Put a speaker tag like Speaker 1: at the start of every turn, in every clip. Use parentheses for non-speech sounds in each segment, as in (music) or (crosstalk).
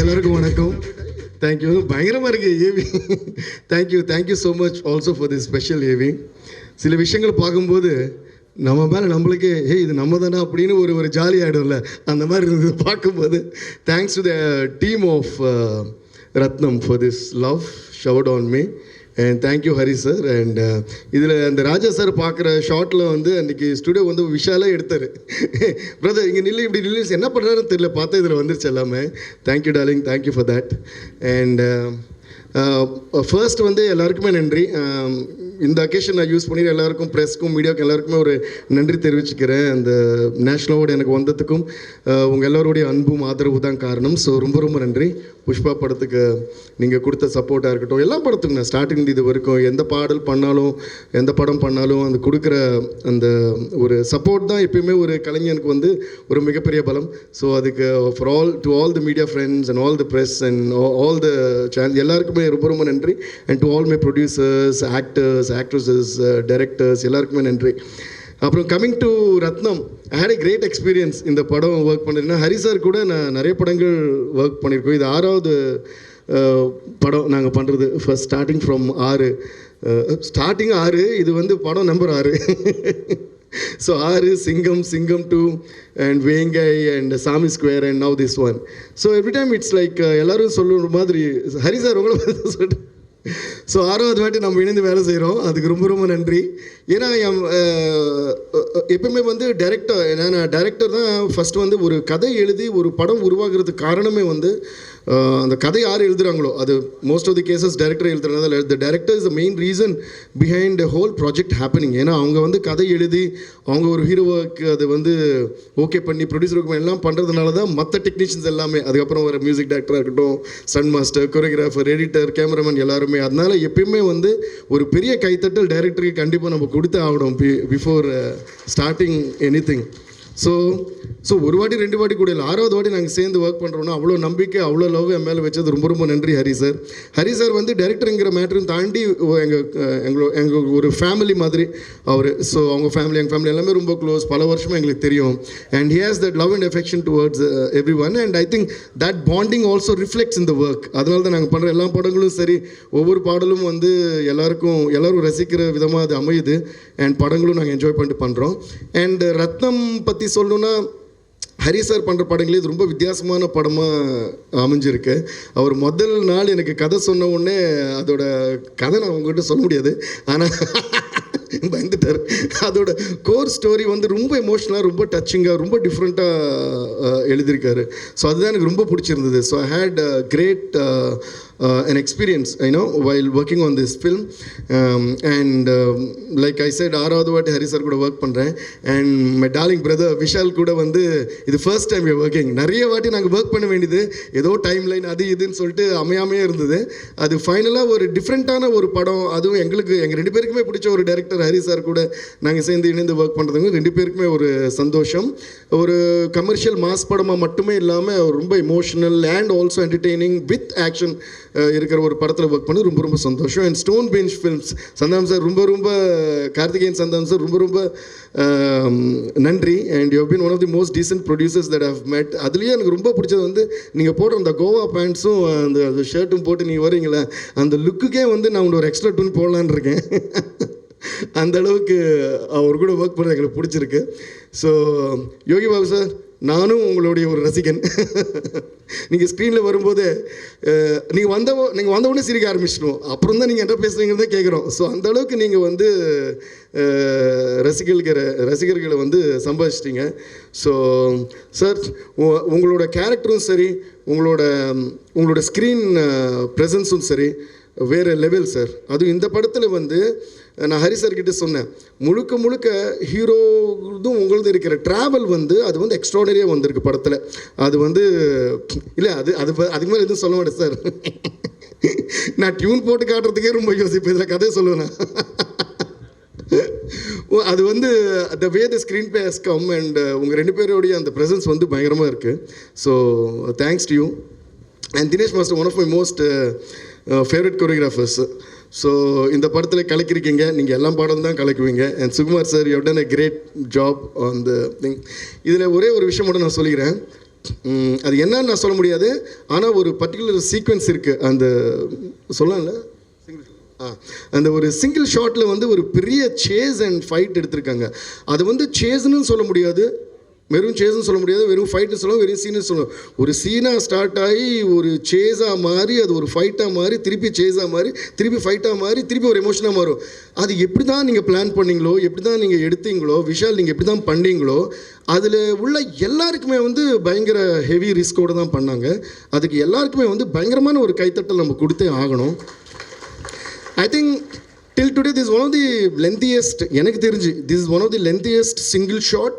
Speaker 1: எல்லாருக்கும் வணக்கம். தேங்க்யூ பயங்கரமாக இருக்கு AV thank you thank you so much also for the special AV சில விஷயங்கள் பார்க்கும்போது நம்ம மேலே நம்மளுக்கே ஏ இது நம்ம தானே அப்படின்னு ஒரு ஒரு ஜாலி ஆகிடும்ல அந்த மாதிரி இருந்தது பார்க்கும்போது. Thanks to the team of Rathnam for this love showered on me and thank you Hari sir and இதில் அந்த ராஜா சார் பார்க்குற ஷார்ட்டில் வந்து அன்றைக்கி ஸ்டுடியோ வந்து விஷாலாக எடுத்தார். பிரதர் (laughs) இங்கே நில்லு இப்படி நில்லு என்ன பண்ணுறாருன்னு தெரியல. பார்த்தா இதில் வந்துருச்சு எல்லாமே. Thank you darling thank you for that and first வந்து எல்லாருக்குமே நன்றி. Um, இந்த அக்கேஷன் நான் யூஸ் பண்ணி எல்லாருக்கும் ப்ரெஸ்க்கும் மீடியாவுக்கும் எல்லாருக்குமே ஒரு நன்றி தெரிவிச்சுக்கிறேன். அந்த நேஷ்னல் அவார்டு எனக்கு வந்ததுக்கும் uh, உங்கள் எல்லோருடைய அன்பும் ஆதரவு தான் காரணம். ஸோ ரொம்ப ரொம்ப நன்றி. புஷ்பா படத்துக்கு நீங்கள் கொடுத்த சப்போர்ட்டாக இருக்கட்டும் எல்லா படத்துக்குண்ணே ஸ்டார்டிங் இது வரைக்கும் எந்த பாடல் பண்ணாலும் எந்த படம் பண்ணாலும் அந்த கொடுக்குற அந்த ஒரு சப்போர்ட் தான் எப்பயுமே ஒரு கலைஞனுக்கு வந்து ஒரு மிகப்பெரிய பலம். ஸோ அதுக்கு for all to all the media friends and all the press and all the channel எல்லாருக்குமே ரொம்ப ரொம்ப நன்றி. And to all my producers actors actresses directors எல்லாருக்குமே நன்றி. அப்புறம் coming to Rathnam I had a great experience இந்த படம் work பண்ணிருந்தேன் ஹரி சார் கூட நான் நிறைய படங்கள் ஒர்க் பண்ணியிருக்கோம். இது ஆறாவது படம் நாங்கள் பண்ணுறது ஃபர்ஸ்ட் ஸ்டார்டிங் ஃப்ரம் ஆறு. ஸ்டார்டிங் ஆறு இது வந்து படம் நம்பர் ஆறு. (laughs) ஸோ ஆறு Singam Singam two and Vengai and Saamy square and now this one so every time it's like எல்லோரும் சொல்லுற மாதிரி ஹரி சார் உங்களை சொல்லிட்டு ஸோ ஆறாவது வாட்டி நம்ம இணைந்து வேலை செய்கிறோம் அதுக்கு ரொம்ப ரொம்ப நன்றி. ஏன்னா என், எப்பவுமே வந்து டைரக்டர் நான் டைரக்டர் தான் ஃபஸ்ட்டு வந்து ஒரு கதை எழுதி ஒரு படம் உருவாகிறதுக்கு காரணமே வந்து அந்த கதை யார் எழுதுறாங்களோ அது most of the cases director எழுதுறதுனால the director is the main reason behind whole project happening ஏன்னா அவங்க வந்து கதை எழுதி அவங்க ஒரு ஹீரோவுக்கு அது வந்து ஓகே பண்ணி ப்ரொடியூசருக்கு எல்லாம் பண்ணுறதுனால தான் மற்ற டெக்னீஷியன்ஸ் எல்லாமே அதுக்கப்புறம் வர மியூசிக் டேரக்டராக இருக்கட்டும் சன் மாஸ்டர் கொரியோகிராஃபர் எடிட்டர் கேமராமேன் எல்லாருமே அதனால எப்பயுமே வந்து ஒரு பெரிய கைத்தட்டல் டைரக்டருக்கு கண்டிப்பாக நம்ம கொடுத்து ஆகணும் before starting anything so so ஒரு வாட்டி ரெண்டு வாட்டி கூட இல்லை. ஆறாவது வாட்டி நாங்கள் சேர்ந்து ஒர்க் பண்ணுறோன்னா அவ்வளோ நம்பிக்கை அவ்வளோ லவ் என் மேலே வச்சது. ரொம்ப ரொம்ப நன்றி ஹரி சார் ஹரி சார் வந்து டைரக்டருங்கிற மேட்டரும் தாண்டி எங்கள் எங்களோ எங்கள் ஒரு ஃபேமிலி மாதிரி அவர். ஸோ அவங்க ஃபேமிலி எங்கள் ஃபேமிலி எல்லாமே ரொம்ப க்ளோஸ் பல வருஷமாக எங்களுக்கு தெரியும். And he has that love and affection towards everyone and I think that bonding also reflects இந்த ஒர்க் அதனால தான் நாங்கள் பண்ணுற எல்லா படங்களும் சரி. ஒவ்வொரு பாடலும் வந்து எல்லாருக்கும் எல்லோரும் ரசிக்கிற விதமாக அது அமையுது. அண்ட் படங்களும் நாங்கள் என்ஜாய் பண்ணிட்டு பண்ணுறோம் அண்ட் ரத்னம் பற்றி பற்றி சொல்லணுன்னா ஹரி சார் பண்ணுற படங்களே இது ரொம்ப வித்தியாசமான படமாக அமைஞ்சிருக்கு. அவர் முதல் நாள் எனக்கு கதை சொன்ன உடனே அதோட கதை நான் உங்ககிட்ட சொல்ல முடியாது. ஆனால் பயந்துட்டார். அதோட கோர் ஸ்டோரி வந்து ரொம்ப எமோஷ்னலாக ரொம்ப டச்சிங்காக ரொம்ப டிஃப்ரெண்ட்டாக எழுதியிருக்காரு. ஸோ அதுதான் எனக்கு ரொம்ப பிடிச்சிருந்தது. So I had great Uh, an experience you know while working on this film. Um, and um, like i said ஆறாவது வாட்டி ஹரி சார் கூட ஒர்க் பண்ணுறேன் and my darling brother Vishal கூட வந்து இது ஃபர்ஸ்ட் டைம் ஒர்க்கிங் நிறைய வாட்டி நாங்கள் ஒர்க் பண்ண வேண்டியது ஏதோ டைம் லைன் அது இதுன்னு சொல்லிட்டு அமையாமே இருந்தது. அது ஃபைனலாக ஒரு டிஃப்ரெண்ட்டான ஒரு படம். அதுவும் எங்களுக்கு எங்கள் ரெண்டு பேருக்குமே பிடிச்ச ஒரு டைரக்டர் ஹரி சார் கூட நாங்கள் சேர்ந்து இணைந்து ஒர்க் பண்ணுறதுங்க ரெண்டு பேருக்குமே ஒரு சந்தோஷம். ஒரு கமர்ஷியல் மாஸ் படமாக மட்டுமே இல்லாமல் ரொம்ப emotional and also entertaining with action இருக்கிற ஒரு படத்தில் ஒர்க் பண்ணி ரொம்ப ரொம்ப சந்தோஷம். And Stone Bench Films Santhanam sir ரொம்ப ரொம்ப கார்த்திகேயன் சந்தாம் சார் ரொம்ப ரொம்ப நன்றி. And you been one of the most decent producers that have made அதுலேயே எனக்கு ரொம்ப பிடிச்சது வந்து நீங்கள் போடுற அந்த கோவா பேண்ட்ஸும் அந்த ஷர்ட்டும் போட்டு நீங்கள் வரீங்களே அந்த லுக்குக்கே வந்து நான் ஒரு எக்ஸ்ட்ரா டூன் போடலான் இருக்கேன். (laughs) அந்த அளவுக்கு அவர் கூட ஒர்க் பண்ணுறது எங்களுக்கு பிடிச்சிருக்கு. ஸோ யோகி பாபு சார் நானும் உங்களுடைய ஒரு ரசிகன். நீங்கள் ஸ்க்ரீனில் வரும்போது நீங்கள் வந்த நீங்கள் வந்தவொடனே சிரிக்க ஆரம்பிச்சிடுவோம். அப்புறம் தான் நீங்கள் என்ன பேசுகிறீங்கன்னு தான் கேட்குறோம் ஸோ அந்த அளவுக்கு நீங்கள் வந்து ரசிகர்கிற ரசிகர்களை வந்து சம்பாதிச்சிட்டிங்க. ஸோ சார் உங்களோட கேரக்டரும் சரி உங்களோட உங்களோட ஸ்க்ரீன் ப்ரெசன்ஸும் சரி வேறு லெவல் சார் அதுவும் இந்த படத்தில் வந்து நான் ஹரி சார் சொன்னேன். முழுக்க முழுக்க ஹீரோதும் உங்களது இருக்கிற ட்ராவல் வந்து அது வந்து எக்ஸ்ட்ராடரியாக வந்திருக்கு படத்தில். அது வந்து இல்லை அது அது அதுக்கு மேலே எதுவும் சொல்ல மாட்டேன் சார் நான் டியூன் போட்டு காட்டுறதுக்கே ரொம்ப யோசிப்பேன். இதில் கதையை சொல்லுவேன் அது வந்து the way the screenplay has come and உங்கள் ரெண்டு பேரோடைய அந்த ப்ரெசன்ஸ் வந்து பயங்கரமாக இருக்குது so thanks to you and Dinesh master one of my most favourite choreographers so இந்த படத்தில் கலக்கிருக்கீங்க. நீங்கள் எல்லா பாடம் தான் கலக்குவீங்க. And Sukumar sir you done a great job on the thing இதில் ஒரே ஒரு விஷயம் மட்டும் நான் சொல்லிக்கிறேன். அது என்னன்னு நான் சொல்ல முடியாது. ஆனால் ஒரு பர்டிகுலர் சீக்வன்ஸ் இருக்குது அந்த சொல்லலாம்ல? ஆ அந்த ஒரு சிங்கிள் ஷாட்டில் வந்து ஒரு பெரிய சேஸ் அண்ட் ஃபைட் எடுத்திருக்காங்க. அது வந்து சேஸ்னு சொல்ல முடியாது. வெறும் சேஸ்னு சொல்ல முடியாது வெறும் ஃபைட்னு சொல்லலாம் வெறும் சீனு சொல்லலாம் ஒரு சீனாக ஸ்டார்ட் ஆகி ஒரு சேஸாக மாறி அது ஒரு ஃபைட்டாக மாறி திருப்பி சேஸாக மாறி திருப்பி ஃபைட்டாக மாறி திருப்பி ஒரு எமோஷனாக மாறும். அது எப்படி தான் நீங்கள் பிளான் பண்ணீங்களோ எப்படி தான் நீங்கள் எடுத்தீங்களோ விஷால் நீங்கள் எப்படி தான் பண்ணீங்களோ அதில் உள்ள எல்லாருக்குமே வந்து பயங்கர ஹெவி ரிஸ்கோடு தான் பண்ணாங்க. அதுக்கு எல்லாருக்குமே வந்து பயங்கரமான ஒரு கைத்தட்டல் நம்ம கொடுத்தே ஆகணும். I think today this one of the lengthiest எனக்கு தெரிஞ்சு this one of the lengthiest single shot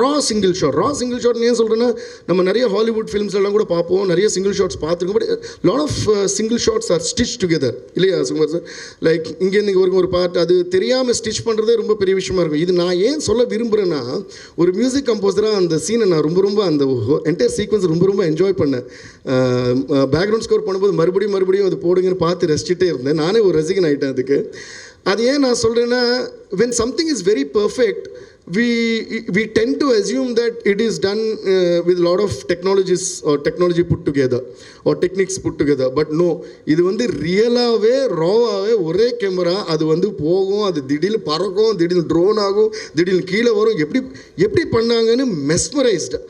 Speaker 1: raw single shot ரா சிங்கிள் ஷாட் ஏன் சொல்கிறேன்னா நம்ம நிறைய ஹாலிவுட் ஃபிலிம்ஸ் எல்லாம் கூட பார்ப்போம் நிறைய சிங்கிள் ஷாட்ஸ் பார்த்துருக்கோம் but lot of single shots are stitch together இல்லையா சுகுமார் சார் லைக் இங்கே நீங்கள் ஒரு ஒரு அது தெரியாமல் ஸ்டிச் பண்ணுறதே ரொம்ப பெரிய விஷயமா இருக்கும். இது நான் ஏன் சொல்ல விரும்புகிறேன்னா ஒரு மியூசிக் கம்போசராக அந்த சீனை நான் ரொம்ப ரொம்ப அந்த என்டையர் சீக்வன்ஸ் ரொம்ப ரொம்ப என்ஜாய் பண்ணேன். பேக்ரவுண்ட் ஸ்கோர் பண்ணும்போது மறுபடியும் மறுபடியும் அது போடுங்கன்னு பார்த்து ரசிச்சுட்டே இருந்தேன். நானே ஒரு ரசிகன் ஆகிட்டேன் அதுக்கு. அது ஏன் நான் சொல்கிறேன்னா when something is very perfect we we tend to assume that it is done with lot of technologies or technology put together or techniques put together but no இது வந்து ரியலாகவே ராவாகவே ஒரே கேமரா அது வந்து போகும் அது திடீர்னு பறக்கும் திடீர்னு ட்ரோன் ஆகும் திடீர்னு கீழே வரும். எப்படி எப்படி பண்ணாங்கன்னு மெஸ்மரைஸ்டு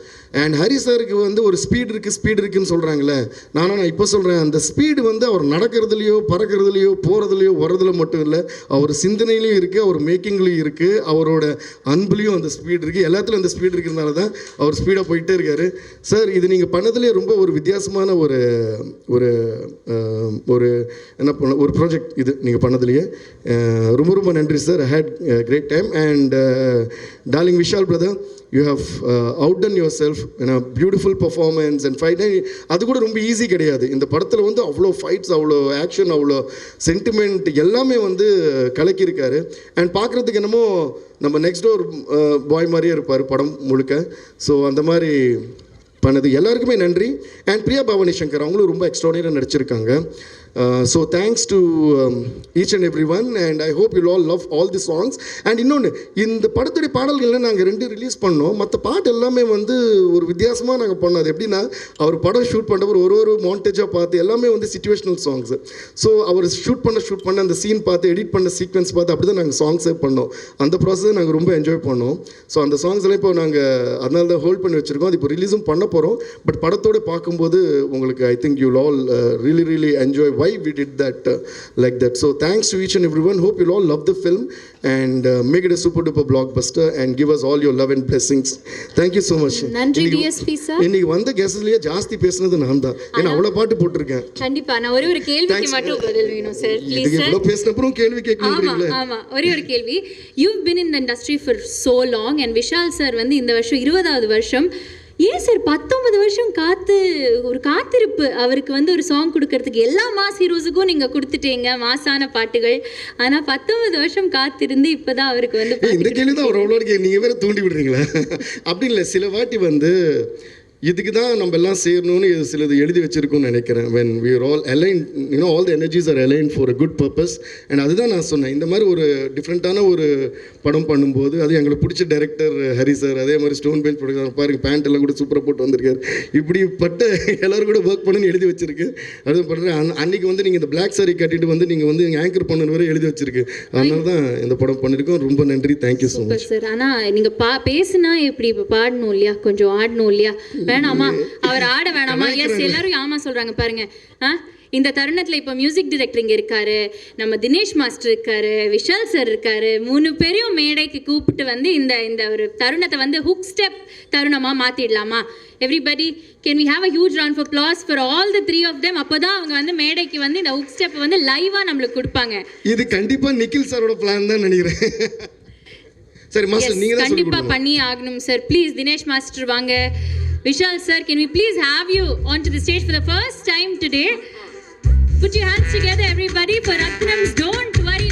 Speaker 1: அண்ட் ஹரி சாருக்கு வந்து ஒரு ஸ்பீடு இருக்குது ஸ்பீடு இருக்குன்னு சொல்கிறாங்களே நானும் நான் இப்போ சொல்கிறேன் அந்த ஸ்பீடு வந்து அவர் நடக்கிறதுலையோ பறக்கிறதுலையோ போகிறதுலையோ வரதுல மட்டும் இல்லை. அவர் சிந்தனையிலையும் இருக்குது அவர் மேக்கிங்லேயும் இருக்குது அவரோட அன்புலேயும் அந்த ஸ்பீடு இருக்குது எல்லாத்துலையும் அந்த ஸ்பீட் இருக்கிறதுனால தான் அவர் ஸ்பீடாக போயிட்டே இருக்காரு. சார் இது நீங்கள் பண்ணதுலேயே ரொம்ப ஒரு வித்தியாசமான ஒரு ஒரு ஒரு என்ன பண்ண ஒரு ப்ராஜெக்ட் இது நீங்கள் பண்ணதுலையே. ரொம்ப ரொம்ப நன்றி sir had great time and darling Vishal brother you have outdone your self beautiful performance and fight அது கூட ரொம்ப ஈஸி கிடையாது. இந்த படத்தில் வந்து அவ்வளோ ஃபைட்ஸ் அவ்வளோ ஆக்ஷன் அவ்வளோ சென்டிமெண்ட் எல்லாமே வந்து கலக்கியிருக்காரு. அண்ட் பார்க்குறதுக்கு என்னமோ நம்ம நெக்ஸ்ட் டோர் பாய் மாதிரியே இருப்பார் படம் முழுக்க. ஸோ அந்த மாதிரி பண்ணது. எல்லாருக்குமே நன்றி. அண்ட் பிரியா பவானி சங்கர் அவங்களும் ரொம்ப எக்ஸ்ட்ராடினரியாக நடிச்சிருக்காங்க. So thanks to each and every one and I hope you all love all the songs and இன்னொன்று இந்த படத்துடைய பாடல்கள்லாம் நாங்கள் ரெண்டு ரிலீஸ் பண்ணோம். மற்ற பாட்டு எல்லாமே வந்து ஒரு வித்தியாசமாக நாங்கள் பண்ணோம். அது எப்படின்னா அவர் படம் ஷூட் பண்ணுறவர் ஒரு ஒரு மாண்டேஜாக பார்த்து எல்லாமே வந்து சுச்சுவேஷனல் சாங்ஸ் ஸோ அவர் ஷூட் பண்ண ஷூட் பண்ண அந்த சீன் பார்த்து எடிட் பண்ண சீக்வன்ஸ் பார்த்து அப்படி தான் நாங்கள் சாங்ஸே பண்ணோம். அந்த ப்ராசஸை நாங்கள் ரொம்ப என்ஜாய் பண்ணோம். ஸோ அந்த சாங்ஸ்லாம் இப்போ நாங்கள் அதனால தான் ஹோல்ட் பண்ணி வச்சுருக்கோம். அது இப்போ ரிலீஸும் பண்ண போகிறோம் பட் படத்தோடு பார்க்கும்போது உங்களுக்கு I think you all really really enjoy why we did that like that so thanks to each and every one hope you all love the film and make it a super duper blockbuster and give us all your love and blessings thank you so much
Speaker 2: நன்றி DSP sir
Speaker 1: இன்னைக்கு வந்த கெஸ்ட்லயே ஜாஸ்தி பேசுனது நான் தான் ஏன்னா அவ்வளோ பாட்டு போட்டிருக்கேன்.
Speaker 2: கண்டிப்பா. நான் ஒரே ஒரு கேள்விக்கு
Speaker 1: Thanks.
Speaker 2: மட்டும் பதில் வேணும் சார் ப்ளீஸ் சார்
Speaker 1: இவ்வளோ பேசினப்புறம் கேள்வி
Speaker 2: ஆமா
Speaker 1: கேட்கணுன்றீங்களே
Speaker 2: ஆமா. ஒரே ஒரு கேள்வி. You been in the industry for so long and Vishal sir வந்து இந்த வருஷம் இருபதாவது வருஷம் ஏன் சார் பத்தொன்பது வருஷம் காத்து ஒரு காத்திருப்பு. அவருக்கு வந்து ஒரு சாங் கொடுக்கறதுக்கு எல்லா மாஸ் ஹீரோஸுக்கும் நீங்க கொடுத்துட்டீங்க மாசான பாட்டுகள். ஆனா பத்தொன்பது வருஷம் காத்திருந்து இப்பதான் அவருக்கு வந்து
Speaker 1: இந்த கேள்வி தான் அவ்வளோ நீங்கள் வேற தூண்டி விடுறீங்களா. (laughs) அப்படி இல்லை சில வாட்டி வந்து இதுக்கு தான் நம்ம எல்லாம் சேரணும்னு இது சிலது எழுதி வச்சிருக்கோம்னு நினைக்கிறேன். When we are all aligned you know all the energies are aligned for a good purpose. And அதுதான் நான் சொன்னேன். இந்த மாதிரி ஒரு டிஃப்ரெண்ட்டான ஒரு படம் பண்ணும்போது அது எங்களுக்கு பிடிச்ச டைரக்டர் ஹரி சார் அதே மாதிரி ஸ்டோன் பெஞ்ச் ப்ரொடக்ஷன் பாருங்க பேண்ட் எல்லாம் கூட சூப்பராக போட்டு வந்திருக்காரு. இப்படிப்பட்ட எல்லாரும் கூட ஒர்க் பண்ணுன்னு எழுதி வச்சிருக்கு. அது பண்ணுறேன் அன்னைக்கு வந்து நீங்கள் இந்த பிளாக் saree கட்டிட்டு வந்து நீங்கள் வந்து ஆங்கர் பண்ணணும் வரை எழுதி வச்சிருக்கு. அதனால தான் இந்த படம் பண்ணியிருக்கோம் ரொம்ப நன்றி. தேங்க்யூ ஸோ மச்
Speaker 2: சார் ஆனா நீங்க பா பேசுனா எப்படி இப்ப பாடணும் இல்லையா? கொஞ்சம் ஆடணும் இல்லையா? வேணாமா? அவர் ஆட வேணாமா? எஸ் எல்லாரும் ஆமா சொல்றாங்க. பாருங்க. ஆ? இந்த தருணத்துல இப்ப மியூசிக் டைரக்டர் இங்க இருக்காரு. நம்ம தினேஷ் மாஸ்டர் இருக்காரு. விஷால் சார் இருக்காரு. மூணு பேரையும் மேடைக்கு கூப்பிட்டு வந்து இந்த இந்த ஒரு தருணத்தை வந்து ஹுக் ஸ்டெப் தருணமா மாத்திடலாமா? Everybody can we have a huge round for applause for all the three of them அப்பதான் அவங்க வந்து மேடைக்கு வந்து இந்த ஹுக் ஸ்டெப் வந்து லைவா நம்மளுக்கு கொடுப்பாங்க.
Speaker 1: இது கண்டிப்பா நிக்கில் சாரோட பிளான் தான் நினைக்கிறேன். சரி மாஸ்டர் நீங்க
Speaker 2: கண்டிப்பா பண்ணி ஆகணும் சார் ப்ளீஸ் தினேஷ் மாஸ்டர் வாங்க. Vishal sir can please have you on to the stage for the first time today Put your hands together, everybody, for Ratnam's Don't Worry.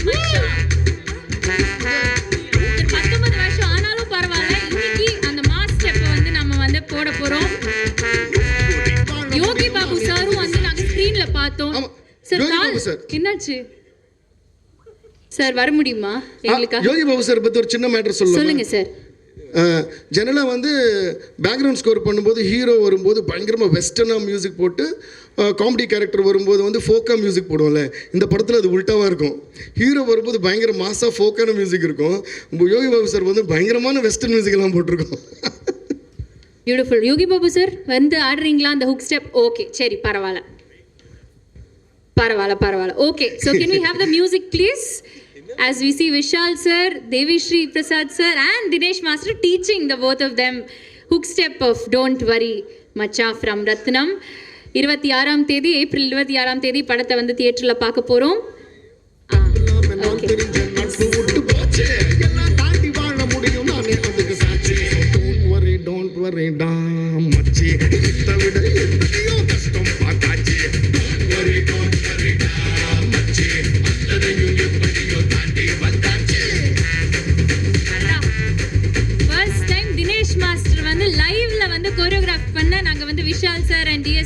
Speaker 2: பத்தொன்பது வருஷம் ஆனாலும் பரவாயில்ல. இன்னைக்கு அந்த மாஸ் ஸ்டெப் வந்து நம்ம வந்து போட போறோம். யோகி பாபு சாரும் வந்து நாங்க ஸ்கிரீன்ல பார்த்தோம். Sir call. என்னாச்சு? சார் வர முடியுமா? எங்களுக்கா?
Speaker 1: யோகி பாபு சார் பற்றி ஒரு சின்ன மேட்டர்
Speaker 2: சொல்லுங்க. சார்
Speaker 1: ஜெனரலாக வந்து பேக்ரவுண்ட் ஸ்கோர் பண்ணும்போது ஹீரோ வரும்போது பயங்கரமாக வெஸ்டர்னாக மியூசிக் போட்டு காமெடி கேரக்டர் வரும்போது வந்து ஃபோக்காக மியூசிக் போடுவோம்ல. இந்த படத்தில் அது உல்ட்டாவாக இருக்கும். ஹீரோ வரும்போது பயங்கர மாசாக ஃபோக்கான மியூசிக் இருக்கும். யோகி பாபு சார் வந்து பயங்கரமான வெஸ்டர்ன் மியூசிக்லாம் போட்டிருக்கோம்.
Speaker 2: பியூட்டிஃபுல் யோகி பாபு சார் வந்து ஆடுறீங்களா? அந்த ஹுக் ஸ்டெப் ஓகே சரி பரவாயில்ல. பரவாயில்ல பரவாயில்ல. Okay so can we have the music please as see Vishal Vishal sir Shri Prasad sir and Dinesh master teaching the both of them hook step of don't Worry Macha from Rathnam இருபத்தி ஆறாம் தேதி April இருபத்தி ஆறாம் தேதி படத்தை வந்து தியேட்டரில் பார்க்க போகிறோம்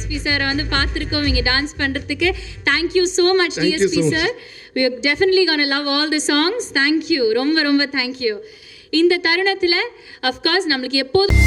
Speaker 2: டிஎஸ்பி சார் வந்து பார்த்துருக்கோம். இங்க டான்ஸ் பண்றதுக்கு. Thank you so much DSP. Sir we definitely can love all the songs thank you ரொம்ப ரொம்ப தேங்க்யூ இந்த தருணத்தில் அஃப்கோர்ஸ் நம்மளுக்கு எப்போதும்